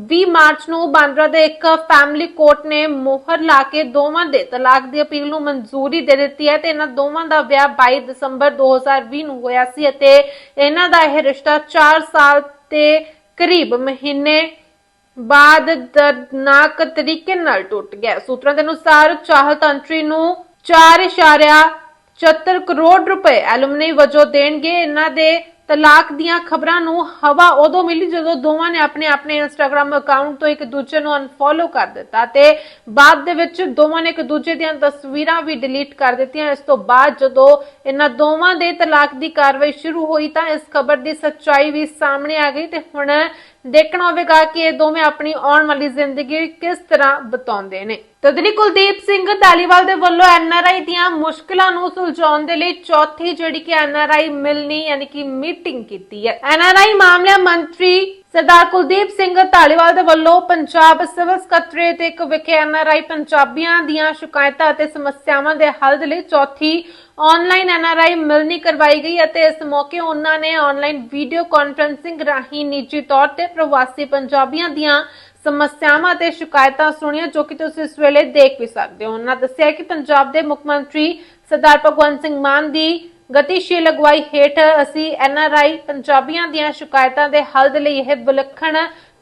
20 ਮਾਰਚ ਨੂੰ ਬਾਂਦਰਾ ਦੇ ਇੱਕ ਫੈਮਿਲੀ ਕੋਰਟ ਨੇ ਮੋਹਰ ਲਾ ਕੇ ਦੋਵਾਂ ਦੇ ਤਲਾਕ ਦੀ ਅਪੀਲ ਨੂੰ ਮਨਜ਼ੂਰੀ ਦੇ ਦਿੱਤੀ ਹੈ ਤੇ ਇਹਨਾਂ ਦੋਵਾਂ ਦਾ ਵਿਆਹ 22 ਦਸੰਬਰ 2020 ਨੂੰ ਹੋਇਆ ਸੀ ਅਤੇ ਇਹਨਾਂ ਦਾ ਇਹ ਰਿਸ਼ਤਾ 4 ਸਾਲ ਤੇ ਕਰੀਬ ਮਹੀਨੇ ਬਾਅਦ ਦਰਦਨਾਕ ਤਰੀਕੇ ਨਾਲ ਟੁੱਟ ਗਿਆ। ਸੂਤਰਾਂ ਦੇ ਅਨੁਸਾਰ ਚਾਹਲ ਤੰਤਰੀ ਨੂੰ 4.74 ਕਰੋੜ ਰੁਪਏ ਐਲੂਮਨੀ ਵਜੋਂ ਦੇਣਗੇ। ਇਹਨਾਂ ਦੇ ਤਲਾਕ ਦੀਆਂ ਖਬਰਾਂ ਨੂੰ ਹਵਾ ਉਦੋਂ ਮਿਲੀ ਜਦੋਂ ਦੋਵਾਂ ਨੇ ਆਪਣੇ ਆਪਣੇ ਇੰਸਟਾਗ੍ਰam ਅਕਾਊਂਟ ਤੋਂ ਇੱਕ ਦੂਜੇ ਨੂੰ ਅਨਫੋਲੋ ਕਰ ਦਿੱਤਾ ਤੇ ਬਾਅਦ ਦੇ ਵਿੱਚ ਦੋਵਾਂ ਨੇ ਇੱਕ ਦੂਜੇ ਦੀਆਂ ਤਸਵੀਰਾਂ ਵੀ ਡਿਲੀਟ ਕਰ ਦਿੱਤੀਆਂ। ਇਸ ਤੋਂ ਬਾਅਦ ਜਦੋਂ ਇਹਨਾਂ ਦੋਵਾਂ ਦੇ ਤਲਾਕ ਦੀ ਕਾਰਵਾਈ ਸ਼ੁਰੂ ਹੋਈ ਤਾਂ ਇਸ ਖਬਰ ਦੀ ਸੱਚਾਈ ਵੀ ਸਾਹਮਣੇ ਆ ਗਈ ਤੇ ਹੁਣ ਦੇਖਣਾ ਹੋਵੇਗਾ ਕਿ ਇਹ ਦੋਵੇਂ ਆਪਣੀ ਆਉਣ ਵਾਲੀ ਜ਼ਿੰਦਗੀ ਕਿਸ ਤਰ੍ਹਾਂ ਬਤਾਉਂਦੇ ਨੇ। ਤਦਨੀ ਕੁਲਦੀਪ ਸਿੰਘ ਧਾਲੀਵਾਲ ਦੇ ਵੱਲੋਂ ਐਨਆਰਆਈ ਦੀਆਂ ਮੁਸ਼ਕਲਾਂ ਨੂੰ ਸੁਲਝਾਉਣ ਦੇ ਲਈ ਚੌਥੀ ਜਿਹੜੀ ਕਿ ਐਨਆਰਆਈ ਮਿਲਣੀ, ਯਾਨੀ ਕਿ ਮੀਟਿੰਗ ਕੀਤੀ ਹੈ। ਐਨਆਰਆਈ ਮਾਮਲਿਆਂ ਮੰਤਰੀ ਸਰਦਾਰ ਕੁਲਦੀਪ ਸਿੰਘ ਢਾਲੀਵਾਲ ਦੇ ਵੱਲੋਂ ਪੰਜਾਬ ਸਿਵਲ ਸਕੱਤਰੇਤ ਇੱਕ ਵਿਖੇ ਐਨਆਰਆਈ ਪੰਜਾਬੀਆਂ ਦੀਆਂ ਸ਼ਿਕਾਇਤਾਂ ਅਤੇ ਸਮੱਸਿਆਵਾਂ ਦੇ ਹੱਲ ਦੇ ਲਈ ਚੌਥੀ ਆਨਲਾਈਨ ਐਨਆਰਆਈ ਮਿਲਣੀ ਕਰਵਾਈ ਗਈ ਅਤੇ ਇਸ ਮੌਕੇ ਉਹਨਾਂ ਨੇ ਆਨਲਾਈਨ ਵੀਡੀਓ ਕਾਨਫਰੰਸਿੰਗ ਰਾਹੀਂ ਨਿੱਜੀ ਤੌਰ ਤੇ ਪ੍ਰਵਾਸੀ ਪੰਜਾਬੀਆਂ ਦੀਆਂ ਸਮੱਸਿਆਵਾਂ ਤੇ ਸ਼ਿਕਾਇਤਾਂ ਸੁਣੀਆਂ, ਜੋ ਕਿ ਤੁਸੀਂ ਇਸ ਵੇਲੇ ਦੇਖ ਵੀ ਸਕਦੇ ਹੋ। ਉਹਨਾਂ ਦੱਸਿਆ ਕਿ ਪੰਜਾਬ ਦੇ ਮੁੱਖ ਮੰਤਰੀ ਸਰਦਾਰ ਭਗਵੰਤ ਸਿੰਘ ਮਾਨ ਦੀ ਗਤੀਸ਼ੀਲ ਅਗਵਾਈ ਹੇਠ ਅਸੀਂ ਐਨਆਰਆਈ ਪੰਜਾਬੀਆਂ ਦੀਆਂ ਸ਼ਿਕਾਇਤਾਂ ਦੇ ਹੱਲ ਦੇ ਲਈ ਇਹ ਵਿਲੱਖਣ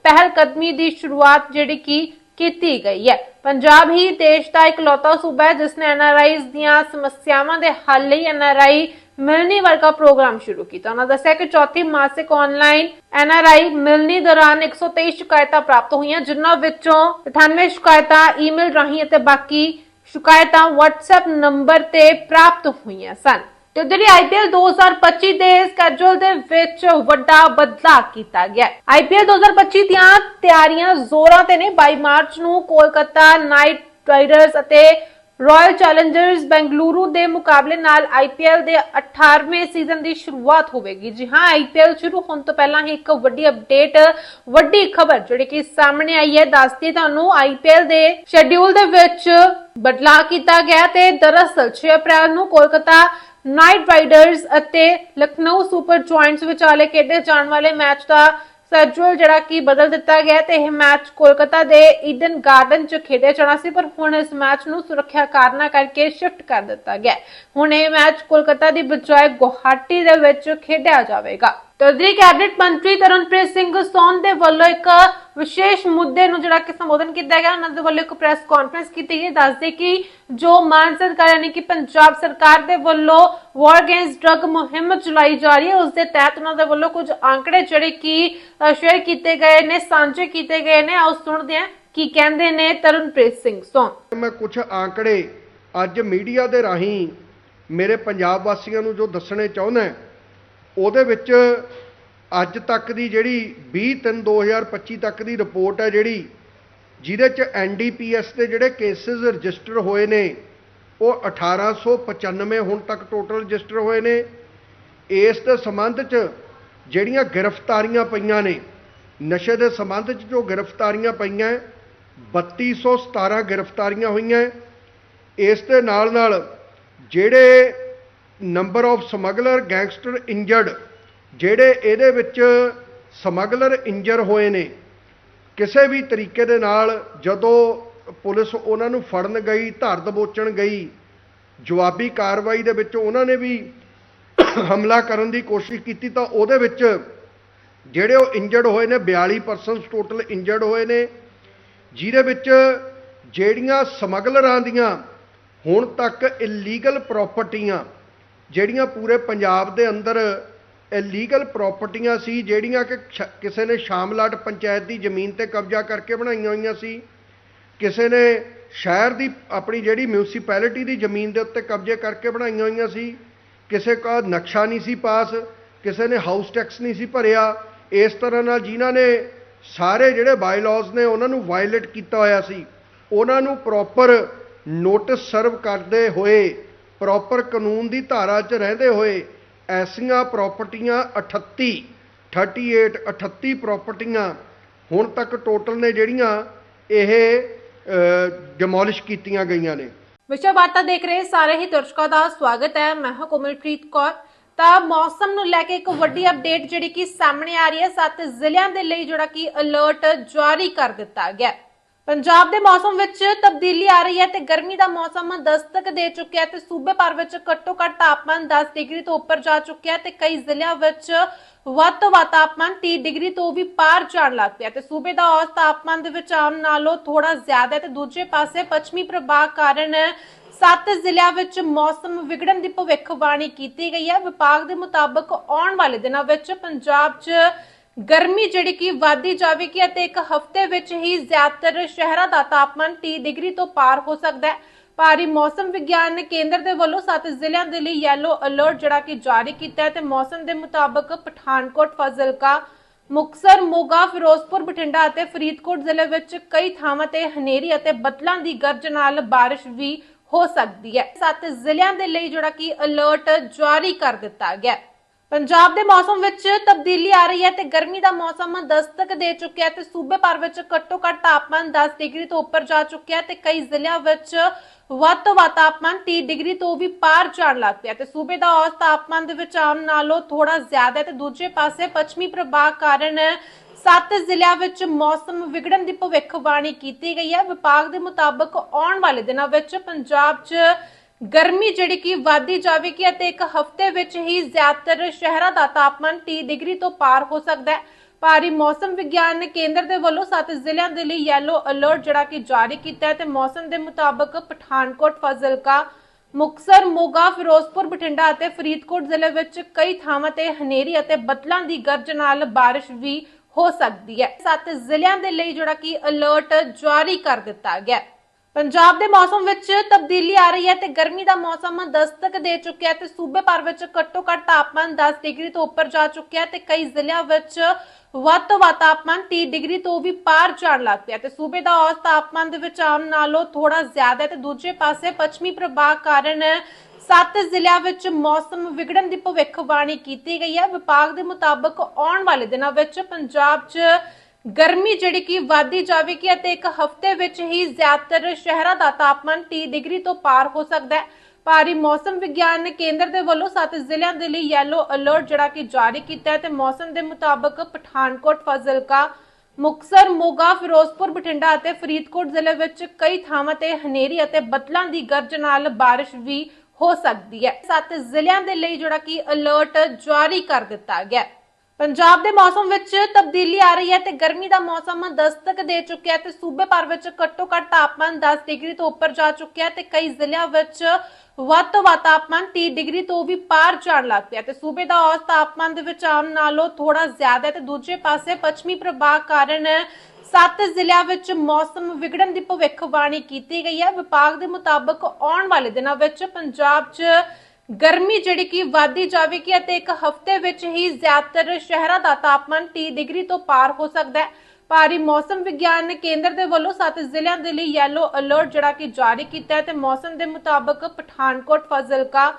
ਪਹਿਲ ਕਦਮੀ ਦੀ ਸ਼ੁਰੂਆਤ ਜਿਹੜੀ ਕਿ ਕੀਤੀ ਗਈ ਹੈ। ਪੰਜਾਬ ਹੀ ਦੇਸ਼ ਦਾ ਇਕਲੌਤਾ ਸੂਬਾ ਹੈ, ਜਿਸ ਨੇ ਐਨਆਰਆਈਜ਼ ਦੀਆਂ ਸਮੱਸਿਆਵਾਂ ਦੇ ਹੱਲ ਲਈ ਐਨਆਰਆਈ ਮਿਲਣੀ ਵਰਗਾ ਪ੍ਰੋਗਰਾਮ ਸ਼ੁਰੂ ਕੀਤਾ। ਉਹਨਾਂ ਦੱਸਿਆ ਕਿ ਚੌਥੀ ਮਾਸਿਕ ਆਨਲਾਈਨ ਐਨਆਰਆਈ ਮਿਲਣੀ ਦੌਰਾਨ 123 ਸ਼ਿਕਾਇਤਾਂ ਪ੍ਰਾਪਤ ਹੋਈਆਂ, ਜਿਨ੍ਹਾਂ ਵਿੱਚੋਂ 98 ਸ਼ਿਕਾਇਤਾਂ ਈਮੇਲ ਰਾਹੀਂ ਅਤੇ ਬਾਕੀ ਸ਼ਿਕਾਇਤਾਂ WhatsApp ਨੰਬਰ ਤੇ ਪ੍ਰਾਪਤ ਹੋਈਆਂ ਸਨ। ਤੇ ਉਧਰ ਆਈਪੀਐਲ 2025 ਦੇ ਸਕੇਜੂਲ ਦੇ ਵਿੱਚ ਵੱਡਾ ਬਦਲਾਅ ਕੀਤਾ ਗਿਆ ਆਈਪੀਐਲ 2025 ਦੀਆਂ ਤਿਆਰੀਆਂ ਜ਼ੋਰਾਂ ਤੇ ਨੇ। 22 ਮਾਰਚ ਨੂੰ ਕੋਲਕਾਤਾ ਨਾਈਟ ਰਾਈਡਰਸ ਅਤੇ ਰਾਇਲ ਚੈਲੰਜਰਸ ਬੈਂਗਲੁਰੂ ਦੇ ਮੁਕਾਬਲੇ ਨਾਲ ਆਈਪੀਐਲ ਦੇ 18ਵੇਂ ਸੀਜ਼ਨ ਦੀ ਸ਼ੁਰੂਆਤ ਹੋਵੇਗੀ। ਜੀ ਹਾਂ ਆਈਪੀਐਲ ਸ਼ੁਰੂ ਹੋਣ ਤੋਂ ਪਹਿਲਾਂ ਹੀ ਇੱਕ ਵੱਡੀ ਅਪਡੇਟ ਵੱਡੀ ਖਬਰ ਜਿਹੜੀ ਕਿ ਸਾਹਮਣੇ ਆਈ ਹੈ। ਦੱਸਦੀ ਤੁਹਾਨੂੰ ਆਈਪੀਐਲ ਦੇ ਸ਼ੈਡਿਊਲ ਦੇ ਵਿੱਚ ਬਦਲਾਅ ਕੀਤਾ ਗਿਆ ਤੇ ਦਰਅਸਲ 6 ਅਪ੍ਰੈਲ ਨੂੰ ਕੋਲਕਾਤਾ ਨਾਈਟ ਰਾਈਡਰਸ ਅਤੇ ਲਖਨਊ ਸੁਪਰ ਜੁਆਇੰਟਸ ਵਿਚਾਲੇ ਖੇਡੇ ਜਾਣ ਵਾਲੇ ਮੈਚ ਦਾ ਸ਼ੈਡਿਊਲ ਜਿਹੜਾ ਕਿ ਬਦਲ ਦਿੱਤਾ ਗਿਆ ਤੇ ਇਹ ਮੈਚ ਕੋਲਕਾਤਾ ਦੇ ਈਡਨ ਗਾਰਡਨ 'ਚ ਖੇਡਿਆ ਜਾਣਾ ਸੀ, ਪਰ ਹੁਣ ਇਸ ਮੈਚ ਨੂੰ ਸੁਰੱਖਿਆ ਕਾਰਨਾਂ ਕਰਕੇ ਸ਼ਿਫਟ ਕਰ ਦਿੱਤਾ ਗਿਆ ਹੁਣ ਇਹ ਮੈਚ ਕੋਲਕਾਤਾ ਦੀ ਬਜਾਏ ਗੁਹਾਟੀ ਦੇ ਵਿੱਚ ਖੇਡਿਆ ਜਾਵੇਗਾ। ਤਦਰੀ ਕੈਬਨਿਟ ਮੰਤਰੀ ਤਰਨਪ੍ਰੀਤ ਸਿੰਘ ਸੋਨ ਦੇ ਵੱਲੋਂ ਇੱਕ ਵਿਸ਼ੇਸ਼ ਮੁੱਦੇ ਨੂੰ ਜਿਹੜਾ ਕਿ ਸੰਬੋਧਨ ਕੀਤਾ ਗਿਆ, ਉਹਨਾਂ ਦੇ ਵੱਲੋਂ ਇੱਕ ਪ੍ਰੈਸ ਕਾਨਫਰੰਸ ਕੀਤੀ ਗਈ, ਦੱਸਦੇ ਕਿ ਜੋ ਮਾਨ ਸਰਕਾਰ ਯਾਨੀ ਕਿ ਪੰਜਾਬ ਸਰਕਾਰ ਦੇ ਵੱਲੋਂ ਵਾਰ ਅਗੇਂਸਟ ਡਰਗ ਮੁਹਿੰਮ ਚਲਾਈ ਜਾ ਰਹੀ ਹੈ, ਉਸ ਦੇ ਤਹਿਤ ਉਹਨਾਂ ਦੇ ਵੱਲੋਂ ਕੁਝ ਆંકੜੇ ਜਿਹੜੇ ਕਿ ਸ਼ੇਅਰ ਕੀਤੇ ਗਏ ਨੇ, ਸਾਂਝੇ ਕੀਤੇ ਗਏ ਨੇ, ਆਓ ਸੁਣਦੇ ਹਾਂ ਕੀ ਕਹਿੰਦੇ ਨੇ ਤਰਨਪ੍ਰੀਤ ਸਿੰਘ ਸੋਨ। ਮੈਂ ਕੁਝ ਆંકੜੇ ਅੱਜ ਮੀਡੀਆ ਦੇ ਰਾਹੀਂ ਮੇਰੇ ਪੰਜਾਬ ਵਾਸੀਆਂ ਨੂੰ ਜੋ ਦੱਸਣੇ ਚਾਹੁੰਦਾ ਉਹਦੇ ਵਿੱਚ ਅੱਜ ਤੱਕ ਦੀ ਜਿਹੜੀ 20/3/2025 ਤੱਕ ਦੀ ਰਿਪੋਰਟ ਹੈ ਜਿਹੜੀ ਜਿਹਦੇ ਚ ਐਨਡੀਪੀਐਸ ਦੇ ਜਿਹੜੇ ਕੇਸਿਸ ਰਜਿਸਟਰ ਹੋਏ ਨੇ ਉਹ 1895 ਹੁਣ ਤੱਕ ਟੋਟਲ ਰਜਿਸਟਰ ਹੋਏ ਨੇ। ਇਸ ਦੇ ਸੰਬੰਧ ਚ ਜਿਹੜੀਆਂ ਗ੍ਰਿਫਤਾਰੀਆਂ ਪਈਆਂ ਨੇ ਨਸ਼ੇ ਦੇ ਸੰਬੰਧ 'ਚ ਜੋ ਗ੍ਰਿਫਤਾਰੀਆਂ ਪਈਆਂ ਹੈ, 3217 ਗ੍ਰਿਫਤਾਰੀਆਂ ਹੋਈਆਂ। ਇਸ ਦੇ ਨਾਲ ਨਾਲ ਜਿਹੜੇ number of smuggler gangster injured ਜਿਹੜੇ ਇਹਦੇ ਵਿੱਚ ਸਮਗਲਰ ਇੰਜਰ ਹੋਏ ਨੇ, ਕਿਸੇ ਵੀ ਤਰੀਕੇ ਦੇ ਨਾਲ ਜਦੋਂ ਪੁਲਿਸ ਉਹਨਾਂ ਨੂੰ ਫੜਨ ਗਈ, ਧਰ ਦਬੋਚਣ ਗਈ, ਜਵਾਬੀ ਕਾਰਵਾਈ ਦੇ ਵਿੱਚ ਉਹਨਾਂ ਨੇ ਵੀ ਹਮਲਾ ਕਰਨ ਦੀ ਕੋਸ਼ਿਸ਼ ਕੀਤੀ, ਤਾਂ ਉਹਦੇ ਵਿੱਚ ਜਿਹੜੇ ਉਹ ਇੰਜਰਡ ਹੋਏ ਨੇ 42 ਪਰਸਨਸ ਟੋਟਲ ਇੰਜਰਡ ਹੋਏ ਨੇ, ਜਿਹਦੇ ਵਿੱਚ ਜਿਹੜੀਆਂ ਸਮਗਲਰਾਂ ਦੀਆਂ ਹੁਣ ਤੱਕ ਇਲੀਗਲ ਪ੍ਰਾਪਰਟੀਆਂ ਜਿਹੜੀਆਂ ਪੂਰੇ ਪੰਜਾਬ ਦੇ ਅੰਦਰ ਇਲੀਗਲ ਪ੍ਰਾਪਰਟੀਆਂ ਸੀ, ਜਿਹੜੀਆਂ ਕਿ ਸ਼- ਕਿਸੇ ਨੇ ਸ਼ਾਮਲਾਟ ਪੰਚਾਇਤ ਦੀ ਜ਼ਮੀਨ ਤੇ ਕਬਜ਼ਾ ਕਰਕੇ ਬਣਾਈਆਂ ਹੋਈਆਂ ਸੀ। ਕਿਸੇ ਨੇ ਸ਼ਹਿਰ ਦੀ ਆਪਣੀ ਜਿਹੜੀ ਮਿਊਨਿਸਪੈਲਿਟੀ ਦੀ ਜ਼ਮੀਨ ਦੇ ਉੱਤੇ ਕਬਜ਼ੇ ਕਰਕੇ ਬਣਾਈਆਂ ਹੋਈਆਂ ਸੀ। ਕਿਸੇ ਦਾ ਨਕਸ਼ਾ ਨਹੀਂ ਸੀ ਪਾਸ, ਕਿਸੇ ਨੇ ਹਾਊਸ ਟੈਕਸ ਨਹੀਂ ਸੀ ਭਰਿਆ। ਇਸ ਤਰ੍ਹਾਂ ਨਾਲ ਜਿਨ੍ਹਾਂ ਨੇ ਸਾਰੇ ਜਿਹੜੇ ਬਾਇਲਾਜ਼ ਨੇ, ਉਹਨਾਂ ਨੂੰ ਵਾਇਲੇਟ ਕੀਤਾ ਹੋਇਆ ਸੀ। ਉਹਨਾਂ ਨੂੰ ਪ੍ਰੋਪਰ ਨੋਟਿਸ ਸਰਵ ਕਰਦੇ ਹੋਏ ਪ੍ਰੋਪਰ ਕਾਨੂੰਨ ਦੀ ਧਾਰਾ 'ਚ ਰਹਿੰਦੇ ਹੋਏ ਐਸੀਆਂ ਪ੍ਰਾਪਰਟੀਆਂ 38 38 38 ਪ੍ਰਾਪਰਟੀਆਂ ਹੁਣ ਤੱਕ ਟੋਟਲ ਨੇ ਜਿਹੜੀਆਂ ਇਹ ਡਿਮੋਲਿਸ਼ ਕੀਤੀਆਂ ਗਈਆਂ ਨੇ। ਵਿਸ਼ਾ ਵਾਰਤਾ ਦੇਖ ਰਹੇ ਸਾਰੇ ਹੀ ਦਰਸ਼ਕਾਂ ਦਾ ਸਵਾਗਤ ਹੈ। ਮੈਂ ਹਾਂ ਕੋਮਲਪ੍ਰੀਤ ਕੌਰ। ਤਾਂ ਮੌਸਮ ਨੂੰ ਲੈ ਕੇ ਇੱਕ ਵੱਡੀ ਅਪਡੇਟ ਜਿਹੜੀ ਕਿ ਸਾਹਮਣੇ ਆ ਰਹੀ ਹੈ। ਸੱਤ ਜ਼ਿਲ੍ਹਿਆਂ ਦੇ ਲਈ ਜਿਹੜਾ ਕਿ ਅਲਰਟ ਜਾਰੀ ਕਰ ਦਿੱਤਾ ਗਿਆ ਹੈ। ਪੰਜਾਬ ਦੇ ਮੌਸਮ ਵਿੱਚ ਤਬਦੀਲੀ ਆ ਰਹੀ ਹੈ ਤੇ ਗਰਮੀ ਦਾ ਮੌਸਮ ਦਸਤਕ ਦੇ ਚੁੱਕਿਆ ਤੇ ਸੂਬੇ ਭਰ ਵਿੱਚ ਘੱਟੋ ਘੱਟ ਤਾਪਮਾਨ 10 ਡਿਗਰੀ ਤੋਂ ਉੱਪਰ ਜਾ ਚੁੱਕਿਆ ਤੇ ਕਈ ਜ਼ਿਲ੍ਹਿਆਂ ਵਿੱਚ ਵੱਧ ਤੋਂ ਵੱਧ ਤਾਪਮਾਨ 30 ਡਿਗਰੀ ਤੋਂ ਵੀ ਪਾਰ ਜਾਣ ਲੱਗ ਪਿਆ ਤੇ ਸੂਬੇ ਦਾ ਔਸਤ ਤਾਪਮਾਨ ਦੇ ਵਿੱਚ ਆਮ ਨਾਲੋਂ ਥੋੜਾ ਜ਼ਿਆਦਾ ਹੈ ਤੇ ਦੂਜੇ ਪਾਸੇ ਪੱਛਮੀ ਪ੍ਰਭਾਵ ਕਾਰਨ ਸੱਤ ਜ਼ਿਲ੍ਹਿਆਂ ਵਿੱਚ ਮੌਸਮ ਵਿਗੜਨ ਦੀ ਭਵਿੱਖਬਾਣੀ ਕੀਤੀ ਗਈ ਹੈ। ਵਿਭਾਗ ਦੇ ਮੁਤਾਬਕ ਆਉਣ ਵਾਲੇ ਦਿਨਾਂ ਵਿੱਚ ਪੰਜਾਬ 'ਚ ਗਰਮੀ ਜਿਹੜੀ ਕਿ ਵਧਦੀ ਜਾਵੇਗੀ ਅਤੇ ਇੱਕ ਹਫ਼ਤੇ ਵਿੱਚ ਹੀ ਜ਼ਿਆਦਾਤਰ ਸ਼ਹਿਰਾਂ ਦਾ ਤਾਪਮਾਨ 30 ਡਿਗਰੀ ਤੋਂ ਪਾਰ ਹੋ ਸਕਦਾ ਹੈ। ਭਾਰੀ ਮੌਸਮ ਵਿਗਿਆਨ ਕੇਂਦਰ ਦੇ ਵੱਲੋਂ ਸੱਤ ਜ਼ਿਲ੍ਹਿਆਂ ਦੇ ਲਈ ਯੈਲੋ ਅਲਰਟ ਜਿਹੜਾ ਕਿ ਜਾਰੀ ਕੀਤਾ ਹੈ ਤੇ ਮੌਸਮ ਦੇ ਮੁਤਾਬਕ ਪਠਾਨਕੋਟ, ਫਾਜ਼ਿਲਕਾ ਮੁਕਸਰ ਮੋਗਾ, ਫਿਰੋਜ਼ਪੁਰ, ਬਠਿੰਡਾ ਅਤੇ ਫਰੀਦਕੋਟ ਜ਼ਿਲ੍ਹੇ ਵਿੱਚ ਕਈ ਥਾਵਾਂ ਤੇ ਹਨੇਰੀ ਅਤੇ ਬੱਦਲਾਂ ਦੀ ਗਰਜ ਨਾਲ ਬਾਰਿਸ਼ ਵੀ ਹੋ ਸਕਦੀ ਹੈ। ਸੱਤ ਜ਼ਿਲ੍ਹਿਆਂ ਦੇ ਲਈ ਜਿਹੜਾ ਕਿ ਅਲਰਟ ਜਾਰੀ ਕਰ ਦਿੱਤਾ ਗਿਆ ਪੰਜਾਬ ਦੇ ਮੌਸਮ ਵਿੱਚ ਤਬਦੀਲੀ ਆ ਰਹੀ ਹੈ ਤੇ ਗਰਮੀ ਦਾ ਮੌਸਮ ਦਸਤਕ ਦੇ ਚੁੱਕਿਆ ਹੈ ਤੇ ਸੂਬੇ ਭਰ ਵਿੱਚ ਘੱਟੋ ਘੱਟ ਤਾਪਮਾਨ 10 ਡਿਗਰੀ ਤੋਂ ਉੱਪਰ ਜਾ ਚੁੱਕਿਆ ਹੈ ਤੇ ਕਈ ਜ਼ਿਲ੍ਹਿਆਂ ਵਿੱਚ ਵੱਧ ਤੋਂ ਵੱਧ ਤਾਪਮਾਨ 30 ਡਿਗਰੀ ਤੋਂ ਵੀ ਪਾਰ ਜਾਣ ਲੱਗ ਪਿਆ ਤੇ ਸੂਬੇ ਦਾ ਔਸਤ ਤਾਪਮਾਨ ਦੇ ਵਿੱਚ ਆਮ ਨਾਲੋਂ ਥੋੜਾ ਜ਼ਿਆਦਾ ਹੈ ਤੇ ਦੂਜੇ ਪਾਸੇ ਪੱਛਮੀ ਪ੍ਰਭਾਵ ਕਾਰਨ ਸੱਤ ਜ਼ਿਲ੍ਹਿਆਂ ਵਿੱਚ ਮੌਸਮ ਵਿਗੜਨ ਦੀ ਭਵਿੱਖਬਾਣੀ ਕੀਤੀ ਗਈ ਹੈ। ਵਿਭਾਗ ਦੇ ਮੁਤਾਬਕ ਆਉਣ ਵਾਲੇ ਦਿਨਾਂ ਵਿੱਚ ਪੰਜਾਬ 'ਚ ਗਰਮੀ ਜਿਹੜੀ ਕਿ ਵਧਦੀ ਜਾਵੇਗੀ ਅਤੇ ਇੱਕ ਹਫ਼ਤੇ ਵਿੱਚ ਹੀ ਜ਼ਿਆਦਾਤਰ ਸ਼ਹਿਰਾਂ ਦਾ ਤਾਪਮਾਨ 30 ਡਿਗਰੀ ਤੋਂ ਪਾਰ ਹੋ ਸਕਦਾ ਹੈ। ਭਾਰੀ ਮੌਸਮ ਵਿਗਿਆਨ ਕੇਂਦਰ ਦੇ ਵੱਲੋਂ ਸੱਤ ਜ਼ਿਲ੍ਹਿਆਂ ਦੇ ਲਈ ਯੈਲੋ ਅਲਰਟ ਜਿਹੜਾ ਕਿ ਜਾਰੀ ਕੀਤਾ ਹੈ ਤੇ ਮੌਸਮ ਦੇ ਮੁਤਾਬਕ ਪਠਾਨਕੋਟ, ਫਾਜ਼ਿਲਕਾ ਮੁਕਸਰ ਮੋਗਾ, ਫਿਰੋਜ਼ਪੁਰ, ਬਠਿੰਡਾ ਅਤੇ ਫਰੀਦਕੋਟ ਜ਼ਿਲ੍ਹੇ ਵਿੱਚ ਕਈ ਥਾਵਾਂ ਤੇ ਹਨੇਰੀ ਅਤੇ ਬੱਦਲਾਂ ਦੀ ਗਰਜ ਨਾਲ ਬਾਰਿਸ਼ ਵੀ ਹੋ ਸਕਦੀ ਹੈ। ਸੱਤ ਜ਼ਿਲ੍ਹਿਆਂ ਦੇ ਲਈ ਜਿਹੜਾ ਕਿ ਅਲਰਟ ਜਾਰੀ ਕਰ ਦਿੱਤਾ ਗਿਆ ਹੈ। ਪੰਜਾਬ ਦੇ ਮੌਸਮ ਵਿੱਚ ਤਬਦੀਲੀ ਆ ਰਹੀ ਹੈ ਤੇ ਗਰਮੀ ਦਾ ਮੌਸਮ ਦਸਤਕ ਦੇ ਚੁੱਕਿਆ ਤੇ ਸੂਬੇ ਭਰ ਵਿੱਚ ਘੱਟੋ ਘੱਟ ਤਾਪਮਾਨ 10 ਡਿਗਰੀ ਤੋਂ ਉੱਪਰ ਜਾ ਚੁੱਕਿਆ ਤੇ ਕਈ ਜ਼ਿਲ੍ਹਿਆਂ ਵਿੱਚ ਵੱਧ ਤੋਂ ਵੱਧ ਤਾਪਮਾਨ 30 ਡਿਗਰੀ ਤੋਂ ਵੀ ਪਾਰ ਜਾਣ ਲੱਗ ਪਿਆ ਤੇ ਸੂਬੇ ਦਾ ਔਸਤ ਤਾਪਮਾਨ ਦੇ ਵਿੱਚ ਆਮ ਨਾਲੋਂ ਥੋੜਾ ਜ਼ਿਆਦਾ ਹੈ ਤੇ ਦੂਜੇ ਪਾਸੇ ਪੱਛਮੀ ਪ੍ਰਭਾਵ ਕਾਰਨ ਸੱਤ ਜ਼ਿਲ੍ਹਿਆਂ ਵਿੱਚ ਮੌਸਮ ਵਿਗੜਨ ਦੀ ਭਵਿੱਖਬਾਣੀ ਕੀਤੀ ਗਈ ਹੈ। ਵਿਭਾਗ ਦੇ ਮੁਤਾਬਕ ਆਉਣ ਵਾਲੇ ਦਿਨਾਂ ਵਿੱਚ ਪੰਜਾਬ 'ਚ ਗਰਮੀ ਜਿਹੜੀ ਕਿ ਵਧਦੀ ਜਾਵੇਗੀ ਅਤੇ ਇੱਕ ਹਫ਼ਤੇ ਵਿੱਚ ਹੀ ਜ਼ਿਆਦਾਤਰ ਸ਼ਹਿਰਾਂ ਦਾ ਤਾਪਮਾਨ 30 ਡਿਗਰੀ ਤੋਂ ਪਾਰ ਹੋ ਸਕਦਾ ਹੈ। ਭਾਰੀ ਮੌਸਮ ਵਿਗਿਆਨ ਕੇਂਦਰ ਦੇ ਵੱਲੋਂ ਸੱਤ ਜ਼ਿਲ੍ਹਿਆਂ ਦੇ ਲਈ ਯੈਲੋ ਅਲਰਟ ਜਿਹੜਾ ਕਿ ਜਾਰੀ ਕੀਤਾ ਹੈ ਤੇ ਮੌਸਮ ਦੇ ਮੁਤਾਬਕ ਪਠਾਨਕੋਟ, ਫਾਜ਼ਿਲਕਾ ਮੁਕਸਰ ਮੋਗਾ, ਫਿਰੋਜ਼ਪੁਰ, ਬਠਿੰਡਾ ਅਤੇ ਫਰੀਦਕੋਟ ਜ਼ਿਲ੍ਹੇ ਵਿੱਚ ਕਈ ਥਾਵਾਂ ਤੇ ਹਨੇਰੀ ਅਤੇ ਬੱਦਲਾਂ ਦੀ ਗਰਜ ਨਾਲ ਬਾਰਿਸ਼ ਵੀ ਹੋ ਸਕਦੀ ਹੈ। ਸੱਤ ਜ਼ਿਲ੍ਹਿਆਂ ਦੇ ਲਈ ਜਿਹੜਾ ਕਿ ਅਲਰਟ ਜਾਰੀ ਕਰ ਦਿੱਤਾ ਗਿਆ ਹੈ। ਪੰਜਾਬ ਦੇ ਮੌਸਮ ਵਿੱਚ ਤਬਦੀਲੀ ਆ ਰਹੀ ਹੈ ਤੇ ਗਰਮੀ ਦਾ ਮੌਸਮ ਦਸਤਕ ਦੇ ਚੁੱਕਿਆ ਤੇ ਸੂਬੇ ਭਰ ਵਿੱਚ ਘੱਟੋ ਘੱਟ ਤਾਪਮਾਨ 10 ਡਿਗਰੀ ਤੋਂ ਉੱਪਰ ਜਾ ਚੁੱਕਿਆ ਤੇ ਕਈ ਜ਼ਿਲ੍ਹਿਆਂ ਵਿੱਚ ਵੱਧ ਤੋਂ ਵੱਧ ਤਾਪਮਾਨ 30 ਡਿਗਰੀ ਤੋਂ ਵੀ ਪਾਰ ਜਾਣ ਲੱਗ ਪਿਆ ਤੇ ਸੂਬੇ ਦਾ ਔਸਤ ਤਾਪਮਾਨ ਦੇ ਵਿੱਚ ਆਮ ਨਾਲੋਂ ਥੋੜਾ ਜ਼ਿਆਦਾ ਹੈ ਤੇ ਦੂਜੇ ਪਾਸੇ ਪੱਛਮੀ ਪ੍ਰਭਾਵ ਕਾਰਨ ਸੱਤ ਜ਼ਿਲ੍ਹਿਆਂ ਵਿੱਚ ਮੌਸਮ ਵਿਗੜਨ ਦੀ ਭਵਿੱਖਬਾਣੀ ਕੀਤੀ ਗਈ ਹੈ। ਵਿਭਾਗ ਦੇ ਮੁਤਾਬਕ ਆਉਣ ਵਾਲੇ ਦਿਨਾਂ ਵਿੱਚ ਪੰਜਾਬ 'ਚ ਗਰਮੀ ਜਿਹੜੀ ਕਿ ਵਧਦੀ ਜਾਵੇਗੀ ਅਤੇ ਇੱਕ ਹਫ਼ਤੇ ਵਿੱਚ ਹੀ ਜ਼ਿਆਦਾਤਰ ਸ਼ਹਿਰਾਂ ਦਾ ਤਾਪਮਾਨ 30 ਡਿਗਰੀ ਤੋਂ ਪਾਰ ਹੋ ਸਕਦਾ ਹੈ। ਭਾਰੀ ਮੌਸਮ ਵਿਗਿਆਨ ਕੇਂਦਰ ਦੇ ਵੱਲੋਂ ਸੱਤ ਜ਼ਿਲ੍ਹਿਆਂ ਦੇ ਲਈ ਯੈਲੋ ਅਲਰਟ ਜਿਹੜਾ ਕਿ ਜਾਰੀ ਕੀਤਾ ਹੈ ਤੇ ਮੌਸਮ ਦੇ ਮੁਤਾਬਕ ਪਠਾਨਕੋਟ, ਫਾਜ਼ਿਲਕਾ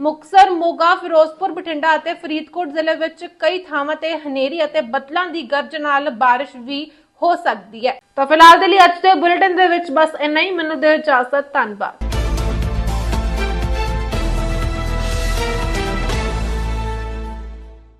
ਮੁਕਸਰ ਮੋਗਾ, ਫਿਰੋਜ਼ਪੁਰ, ਬਠਿੰਡਾ ਅਤੇ ਫਰੀਦਕੋਟ ਜ਼ਿਲ੍ਹੇ ਵਿੱਚ ਕਈ ਥਾਵਾਂ ਤੇ ਹਨੇਰੀ ਅਤੇ ਬੱਦਲਾਂ ਦੀ ਗਰਜ ਨਾਲ ਬਾਰਿਸ਼ ਵੀ ਹੋ ਸਕਦੀ ਹੈ। ਤਾਂ ਫਿਲਹਾਲ ਦੇ ਲਈ ਅੱਜ ਦੇ ਬੁਲੇਟਿਨ ਦੇ ਵਿੱਚ ਬਸ ਇੰਨਾ ਹੀ। ਮੈਨੂੰ ਦੇ ਇਜਾਜ਼ਤ। ਧੰਨਵਾਦ।